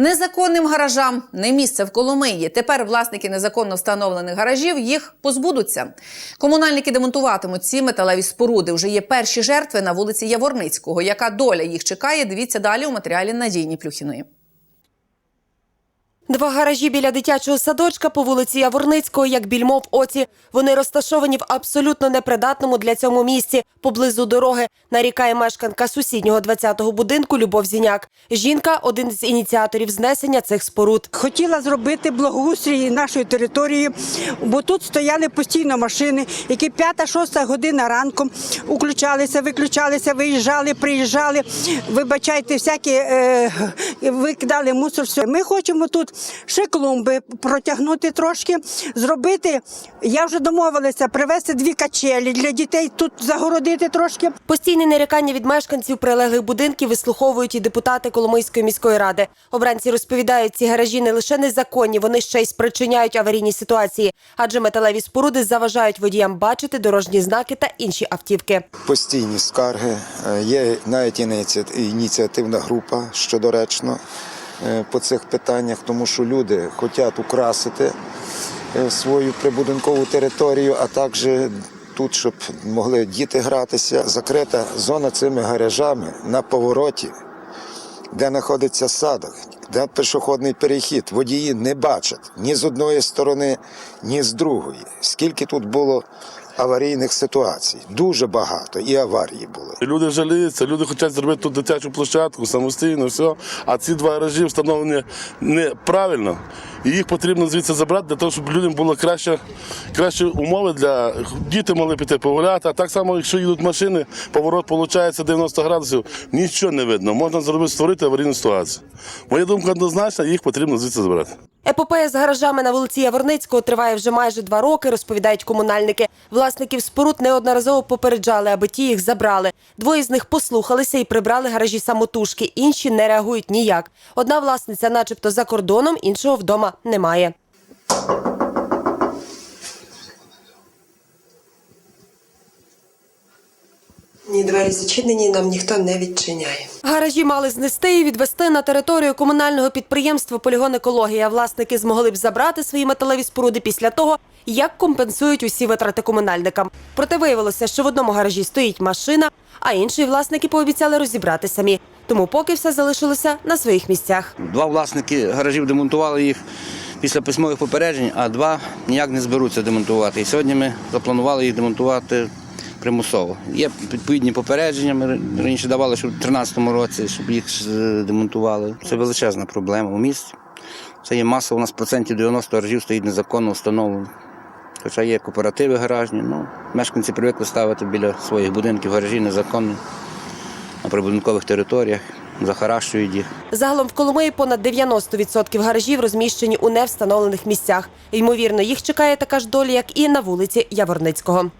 Незаконним гаражам не місце в Коломиї. Тепер власники незаконно встановлених гаражів їх позбудуться. Комунальники демонтуватимуть ці металеві споруди. Вже є перші жертви на вулиці Яворницького. Яка доля їх чекає? Дивіться далі у матеріалі Надійні Плюхіної. Два гаражі біля дитячого садочка по вулиці Яворницького, як більмо в оці. Вони розташовані в абсолютно непридатному для цьому місці, поблизу дороги, нарікає мешканка сусіднього 20-го будинку Любов Зіняк. Жінка – один з ініціаторів знесення цих споруд. Хотіла зробити благоустрій нашої території, бо тут стояли постійно машини, які п'ята-шоста година ранку включалися, виключалися, виїжджали, приїжджали. Вибачайте, всякі е, викидали мусор. Все. Ми хочемо тут ще клумби протягнути трошки, зробити. Я вже домовилася привезти дві качелі для дітей, тут загородити трошки. Постійне нарікання від мешканців прилеглих будинків вислуховують і депутати Коломийської міської ради. Обранці розповідають, ці гаражі не лише незаконні, вони ще й спричиняють аварійні ситуації, адже металеві споруди заважають водіям бачити дорожні знаки та інші автівки. постійні скарги. Е, Є навіть ініці- ініціативна група, що доречно по цих питаннях, тому що люди хочуть украсити е, свою прибудинкову територію, а також тут, щоб могли діти гратися. Закрита зона цими гаражами на повороті, де знаходиться садок, де пішохідний перехід. Водії не бачать ні з одної сторони, ні з другої. Скільки тут було аварійних ситуацій? Дуже багато і аварії були. Люди жаліються, люди хочуть зробити тут дитячу площадку самостійно, все. А ці два гаражі встановлені неправильно. І їх потрібно звідси забрати для того, щоб людям було краще, кращі умови для діти могли піти погуляти. А так само, якщо їдуть машини, поворот виходить 90 градусів, нічого не видно. Можна зробити створити аварійну ситуацію. Моя думка однозначна, їх потрібно звідси забрати. Епопея з гаражами на вулиці Яворницького триває вже майже два роки, розповідають комунальники. Власників споруд неодноразово попереджали, аби ті їх забрали. Двоє з них послухалися і прибрали гаражі самотужки. Інші не реагують ніяк. Одна власниця, начебто, за кордоном, іншого вдома немає. Ні двері зачинені, нам ніхто не відчиняє. Гаражі мали знести і відвести на територію комунального підприємства Полігон екологія. Власники змогли б забрати свої металеві споруди після того, як компенсують усі витрати комунальникам. Проте виявилося, що в одному гаражі стоїть машина, а інші власники пообіцяли розібрати самі. Тому поки все залишилося на своїх місцях. Два власники гаражів демонтували їх після письмових попереджень, а два ніяк не зберуться демонтувати. І сьогодні ми запланували їх демонтувати примусово. Є відповідні попередження. Ми раніше давали, щоб у 2013 році, щоб їх демонтували. Це величезна проблема у місті. Це є маса, у нас процентів 90 гаражів стоїть незаконно встановлено. Хоча є кооперативи гаражні, ну, мешканці привикли ставити біля своїх будинків гаражі незаконно на прибудинкових територіях, захаращують їх. Загалом в Коломиї понад 90% гаражів розміщені у невстановлених місцях. Ймовірно, їх чекає така ж доля, як і на вулиці Яворницького.